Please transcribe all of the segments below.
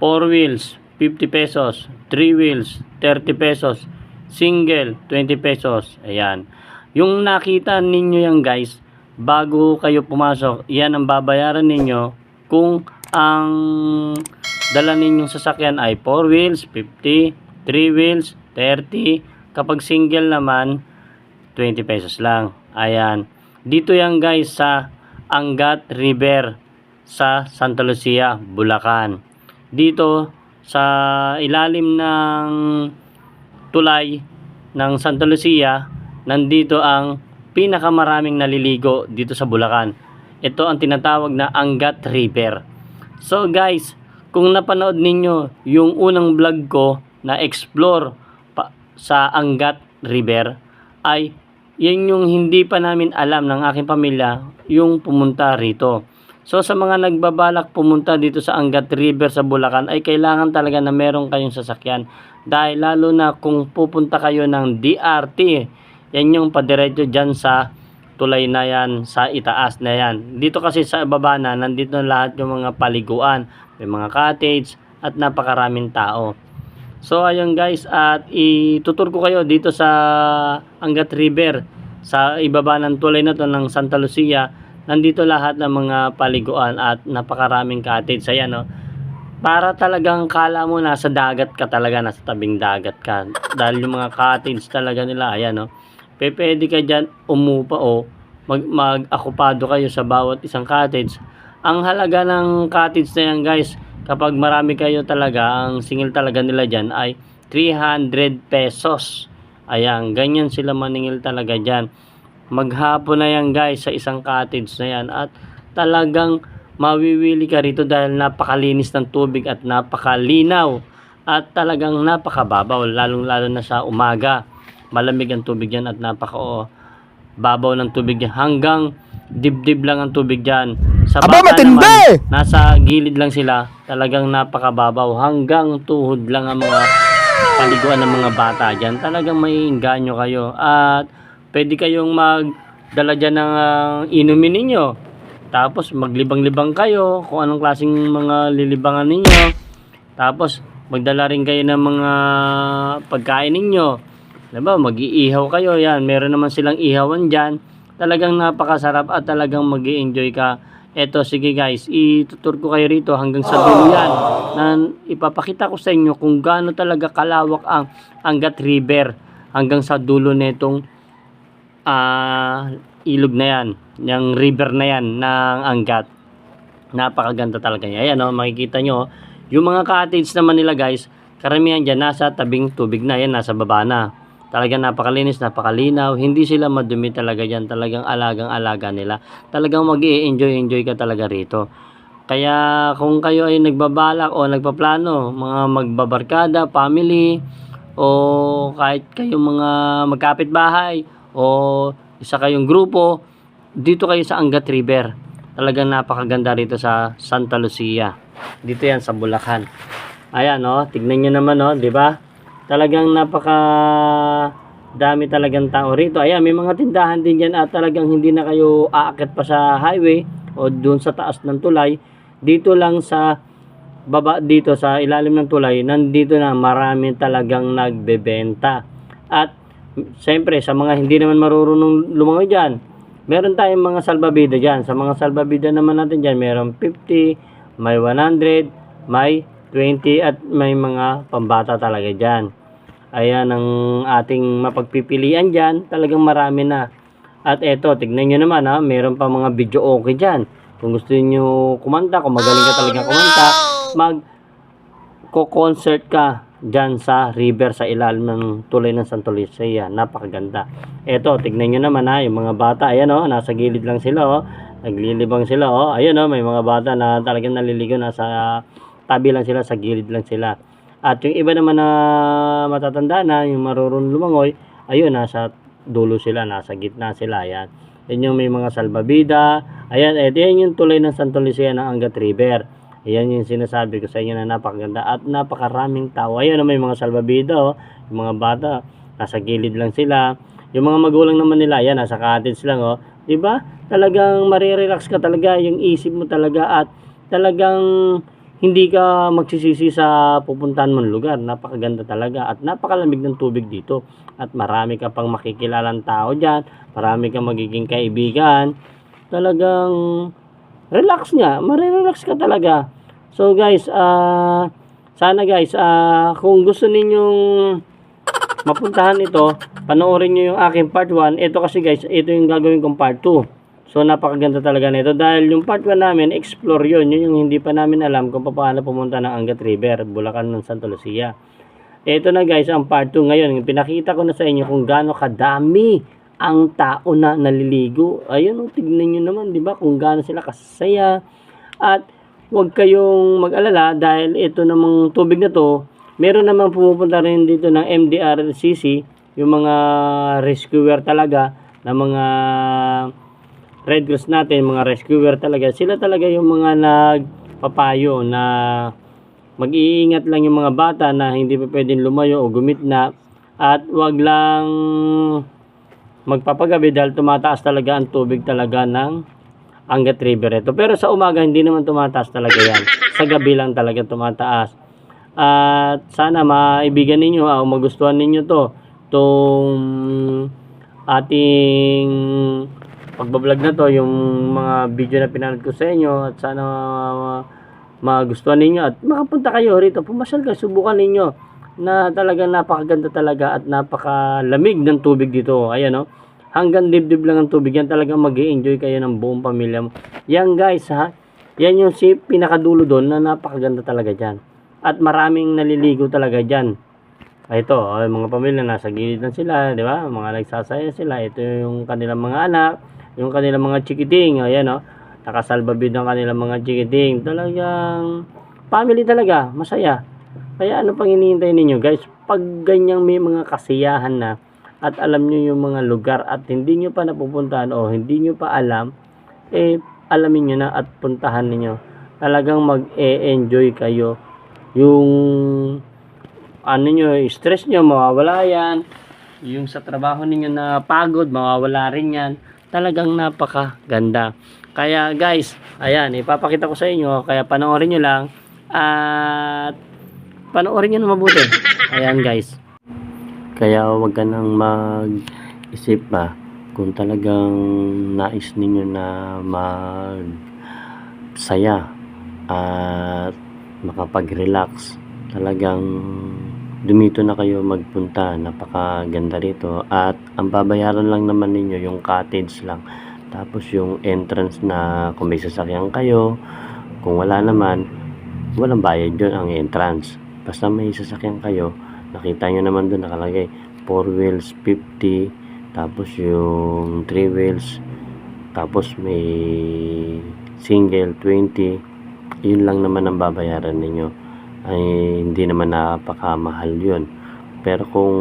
4 wheels, 50 pesos. 3 wheels, 30 pesos. Single, 20 pesos. Ayan. Yung nakita ninyo yan guys, bago kayo pumasok, yan ang babayaran ninyo kung ang dala ninyong sasakyan ay 4 wheels, 50, 3 wheels, 30. Kapag single naman, 20 pesos lang. Ayan. Dito yan guys sa Angat River sa Santa Lucia, Bulacan. Dito sa ilalim ng tulay ng Santa Lucia, nandito ang pinakamaraming naliligo dito sa Bulacan. Ito ang tinatawag na Angat River. So guys, kung napanood ninyo yung unang vlog ko na explore pa, sa Angat River, ay yan yung hindi pa namin alam ng aking pamilya yung pumunta rito. So sa mga nagbabalak pumunta dito sa Angat River sa Bulacan ay kailangan talaga na meron kayong sasakyan. Dahil lalo na kung pupunta kayo ng DRT, yan yung padiretso dyan sa tulay na yan, sa itaas na yan. Dito kasi sa baba na, nandito na lahat yung mga paliguan, may mga cottage at napakaraming tao. So ayun guys, at itutur ko kayo dito sa Angat River sa ibaba ng tulay na to ng Santa Lucia. Nandito lahat ng mga paliguan at napakaraming cottage. Ayan no. Para talagang kala mo nasa dagat ka talaga, nasa tabing dagat ka. Dahil yung mga cottage talaga nila, ayan no. Pe, pwede ka dyan umupa o mag, mag-akupado kayo sa bawat isang cottage. Ang halaga ng cottage na yan guys, kapag marami kayo talaga, ang singil talaga nila dyan ay 300 pesos. Ayan, ganyan sila maningil talaga dyan. Maghapon na yan guys sa isang cottage na yan at talagang mawiwili ka rito dahil napakalinis ng tubig at napakalinaw at talagang napakababaw lalong lalo na sa umaga. Malamig ang tubig dyan at napaka oh, babaw ng tubig dyan hanggang dibdib lang ang tubig dyan. Sa Aba, bata matindi! naman, nasa gilid lang sila talagang napakababaw hanggang tuhod lang ang mga paliguan ng mga bata dyan. Talagang may inganyo kayo at pwede kayong magdala dyan ng ah, inumin ninyo. Tapos maglibang-libang kayo kung anong klaseng mga lilibangan ninyo. Tapos magdala rin kayo ng mga pagkain ninyo. Diba? Mag-iihaw kayo yan. Meron naman silang ihawan dyan. Talagang napakasarap at talagang mag enjoy ka. Eto, sige guys, itutur ko kayo rito hanggang sa dulo yan. Na ipapakita ko sa inyo kung gaano talaga kalawak ang Angat River hanggang sa dulo netong ah ilog na yan, yung river na yan ng Angat. Napakaganda talaga niya. Ayan o, makikita nyo. Yung mga cottage naman nila guys, karamihan dyan nasa tabing tubig na yan, nasa baba na. Talagang napakalinis, napakalinaw. Hindi sila madumi talaga dyan. Talagang alagang-alaga nila. Talagang mag enjoy enjoy ka talaga rito. Kaya kung kayo ay nagbabalak o nagpaplano, mga magbabarkada, family, o kahit kayong mga magkapit-bahay, o isa kayong grupo, dito kayo sa Angat River. Talagang napakaganda rito sa Santa Lucia. Dito yan sa Bulacan. Ayan, oh, tignan nyo naman, oh, di ba? Talagang napaka dami talagang tao rito. Ayan, may mga tindahan din dyan at talagang hindi na kayo aakyat pa sa highway o doon sa taas ng tulay. Dito lang sa baba dito sa ilalim ng tulay, nandito na marami talagang nagbebenta. At siyempre sa mga hindi naman marunong lumangoy dyan, meron tayong mga salbabida dyan. Sa mga salbabida naman natin dyan, meron 50, may 100, may 20 at may mga pambata talaga dyan. Ayan ang ating mapagpipilian dyan. Talagang marami na. At eto, tignan nyo naman ha, meron pa mga video okay dyan. Kung gusto niyo kumanta, kung magaling ka talaga kumanta, mag ko-concert ka dyan sa river sa ilalim ng tulay ng Santo Lucia. Napakaganda. Eto, tignan nyo naman ha, yung mga bata, ayan o, nasa gilid lang sila o. Naglilibang sila o. Ayun o, may mga bata na talagang naliligo, nasa tabi lang sila, sa gilid lang sila. At yung iba naman na matatanda na, yung marurunong lumangoy, ayun, nasa dulo sila, nasa gitna sila, ayan. Yan yung may mga salbabida. Ayan, ito yan yung tulay ng Santo Lucia ng Angat River. Ayan yung sinasabi ko sa inyo na napakaganda at napakaraming tao. Ayan, may mga salbabida, oh. yung mga bata, nasa gilid lang sila. Yung mga magulang naman nila, ayan, nasa cottage lang, oh. 'Di ba? Talagang marirelax ka talaga yung isip mo talaga at talagang hindi ka magsisisi sa pupuntahan mong lugar. Napakaganda talaga at napakalamig ng tubig dito. At marami ka pang makikilalang tao dyan. Marami kang magiging kaibigan. Talagang relax nga. Marirelax ka talaga. So guys, ah sana guys, ah kung gusto ninyong mapuntahan ito, panoorin nyo yung aking part 1. Ito kasi guys, ito yung gagawin kong part 2. So napakaganda talaga nito dahil yung part 1 namin, explore yun. Yun yung hindi pa namin alam kung paano pumunta ng Angat River, Bulacan ng Santa Lucia. Ito na guys, ang part 2 ngayon. Pinakita ko na sa inyo kung gaano kadami ang tao na naliligo. Ayun, oh, tignan nyo naman, di ba? Kung gaano sila kasaya. At huwag kayong mag-alala dahil ito namang tubig na to, meron namang pumupunta rin dito ng MDRCC, yung mga rescuer talaga, na mga Red Cross natin, mga rescuer talaga, sila talaga yung mga nagpapayo na mag-iingat lang yung mga bata na hindi pa pwedeng lumayo o gumitna at wag lang magpapagabi dahil tumataas talaga ang tubig talaga ng Angat River ito. Pero sa umaga hindi naman tumataas talaga yan. Sa gabi lang talaga tumataas. At sana maibigan ninyo o magustuhan ninyo to tong ating pagbablog na to yung mga video na pinanood ko sa inyo at sana magustuhan ninyo at makapunta kayo rito pumasyal kayo subukan ninyo na talagang napakaganda talaga at napakalamig ng tubig dito ayan o hanggang dibdib lang ang tubig yan talagang mag enjoy kayo ng buong pamilya mo yan guys ha yan yung si pinakadulo doon na napakaganda talaga dyan at maraming naliligo talaga dyan ito, oh, mga pamilya nasa gilid lang sila, di ba? Mga nagsasaya sila. Ito yung kanilang mga anak, yung kanilang mga chikiting, ayan oh. Nakasalbabid ang kanilang mga chikiting. Talagang family talaga, masaya. Kaya ano pang hinihintay ninyo, guys? Pag ganyang may mga kasiyahan na at alam nyo yung mga lugar at hindi nyo pa napupuntahan o hindi nyo pa alam, eh alamin nyo na at puntahan ninyo. Talagang mag-e-enjoy kayo yung ano nyo, stress nyo, mawawala yan. Yung sa trabaho ninyo na pagod, mawawala rin yan. Talagang napakaganda. Kaya guys, ayan, ipapakita ko sa inyo. Kaya panoorin nyo lang. At panoorin nyo na mabuti. Ayan guys. Kaya wag ka nang mag-isip pa kung talagang nais ninyo na mag saya at makapag-relax. Talagang dumito na kayo magpunta. Napakaganda rito. At ang babayaran lang naman ninyo yung cottage lang. Tapos yung entrance na kung may sasakyan kayo kung wala naman walang bayad yun ang entrance basta may sasakyan kayo nakita nyo naman doon nakalagay 4 wheels 50 tapos yung 3 wheels tapos may single 20 yun lang naman ang babayaran ninyo. Ay hindi naman napakamahal yun. Pero kung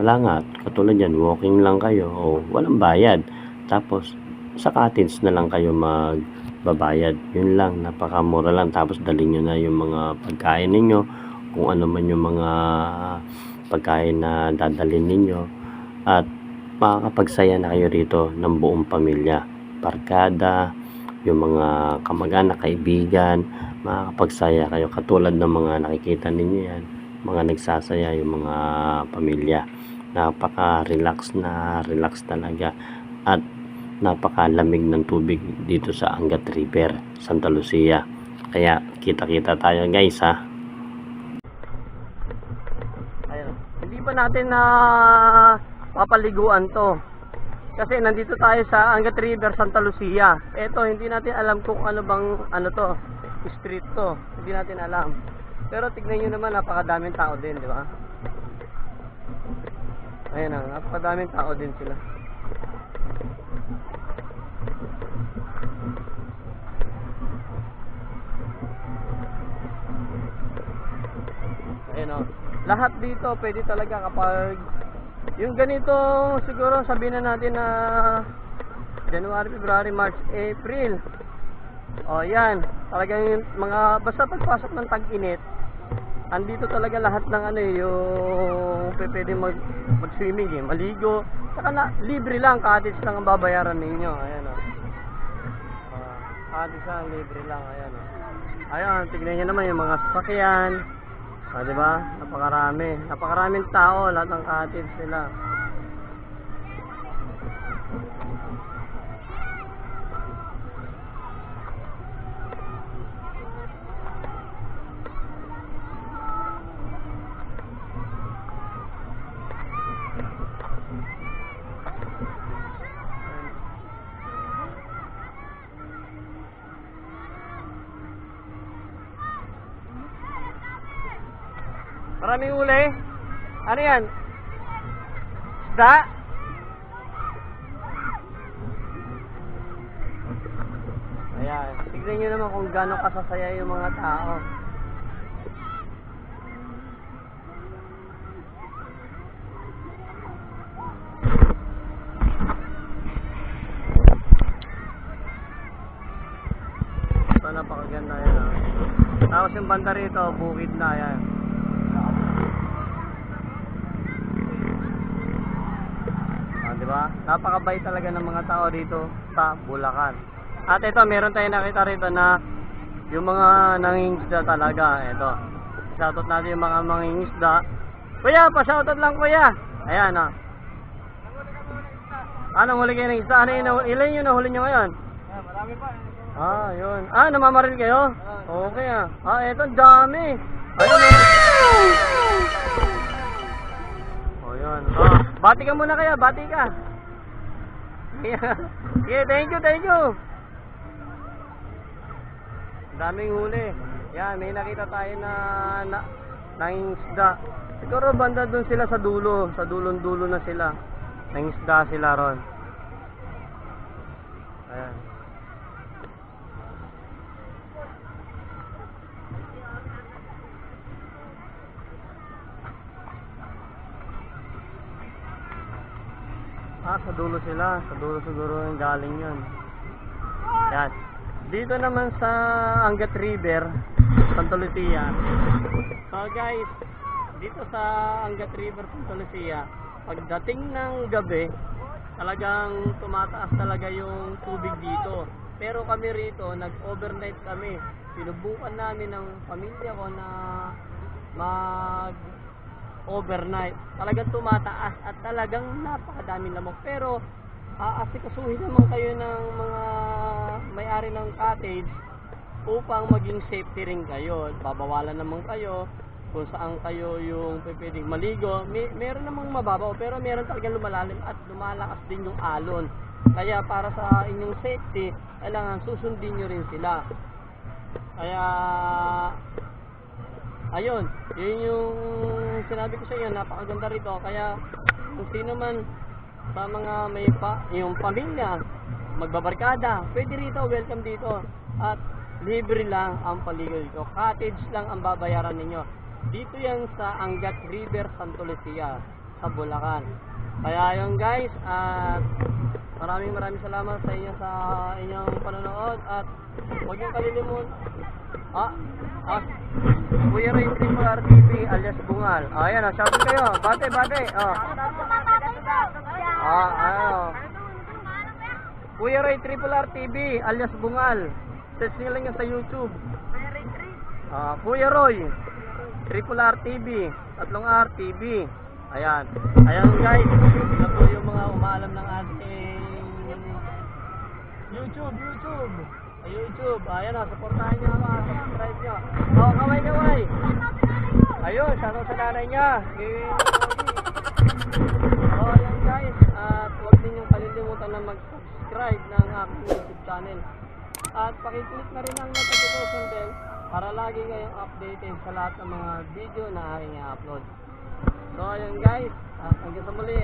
wala nga katulad yan walking lang kayo o walang bayad tapos sa cottage na lang kayo magbabayad. Yun lang napakamura lang. Tapos dalhin nyo na yung mga pagkain ninyo kung ano man yung mga pagkain na dadalhin ninyo. At makakapagsaya na kayo rito ng buong pamilya. Barkada yung mga kamag-anak, kaibigan makakapagsaya kayo. Katulad ng mga nakikita ninyo yan mga nagsasaya yung mga pamilya. Napaka relax na relax talaga. At napakalamig ng tubig dito sa Angat River Santa Lucia. Kaya kita kita tayo guys ha Ayun. Hindi pa natin na papaliguan to. Kasi nandito tayo sa Angat River Santa Lucia. Eto hindi natin alam kung ano bang ano to street to. Hindi natin alam. Pero tignan nyo naman napakadaming tao din di ba? Ayan na napakadaming tao din sila. Ayan o lahat dito pwede talaga kapag yung ganito siguro sabihin na natin na January, February, March, April o yan, talagang mga basta pagpasok ng tag-init, andito talaga lahat ng ano eh, yung pwede mag mag-swimming eh, maligo. Saka na libre lang, cottage lang ang babayaran ninyo. Ayan oh. Uh, cottage lang libre lang, ayan oh. Ayun, tignan niyo naman yung mga sasakyan. Ah, di ba? Napakarami. Napakaraming tao, lahat ng cottage nila. Maraming uli. Ano yan? Isda? Ayan. Tignan nyo naman kung gano'ng kasasaya yung mga tao. Napakaganda yan. ah. Tapos yung banda rito, bukid na yan. Ah, di ba? Napakabait talaga ng mga tao dito sa Bulacan. At ito, meron tayong nakita rito na yung mga nangingisda talaga. Ito. Shoutout natin yung mga mangingisda. Kuya, pa-shoutout lang kuya. Ayan ah. Anong huli kayo ng isda? Ano yung? Ilan yung nahuli nyo ngayon? Marami pa. Ah, yun. Ah, namamaril kayo? Okay ah. Ah, eto, dami. Ayun oh. Oh, yun. Ah, bati ka muna kaya, bati ka. Okay, thank you, thank you. Daming huli. Yan, may nakita tayo na, na nangingisda. Siguro banda dun sila sa dulo, sa dulong-dulo na sila. Nangingisda sila ron. Ayan. Sa dulo sila. Sa dulo siguro yung galing yun. Yan. Dito naman sa Angat River, Santa Lucia. So guys, dito sa Angat River, Santa Lucia, pagdating ng gabi, talagang tumataas talaga yung tubig dito. Pero kami rito, nag-overnight kami. Sinubukan namin ng pamilya ko na mag overnight. Talagang tumataas at talagang napakadaming lamok. Pero aasikasuhin naman kayo ng mga may-ari ng cottage upang maging safety rin kayo. Babawalan naman kayo kung saan kayo yung pwedeng maligo. May, meron namang mababaw pero meron talagang lumalalim at lumalakas din yung alon. Kaya para sa inyong safety, kailangan susundin nyo rin sila. Kaya ayun, yun yung sinabi ko sa inyo, napakaganda rito. Kaya kung sino man sa mga may pa, yung pamilya, magbabarkada, pwede rito, welcome dito. At libre lang ang paligo dito. Cottage lang ang babayaran ninyo. Dito yan sa Angat River, Santo Lucia, sa Bulacan. Kaya yun guys, at maraming maraming salamat sa inyo sa inyong panonood at huwag niyong kalilimun Ah, ah, Kuya Ray Triple RTV alias Bungal. Ah, ayan, ah, kayo. Bate, bate. Oh. Ah, ano. Kuya Ray Triple RTV alias Bungal. Search nyo sa YouTube. Ah, Kuya Roy Triple RTV, tatlong RTV. Ayan. Ayan guys, ito po yung mga umaalam ng ating YouTube, YouTube. YouTube. Ayan o, supportahan nyo ako. Subscribe nyo. Oh, kaway kaway. Ayun, shoutout sa nanay niya. Si Oh, ayan guys. At huwag ninyong kalilimutan na mag-subscribe ng aking YouTube channel. At pakiclick na rin ang notification bell para lagi kayong updated sa lahat ng mga video na aking i-upload. So, ayun guys. At hanggang sa muli.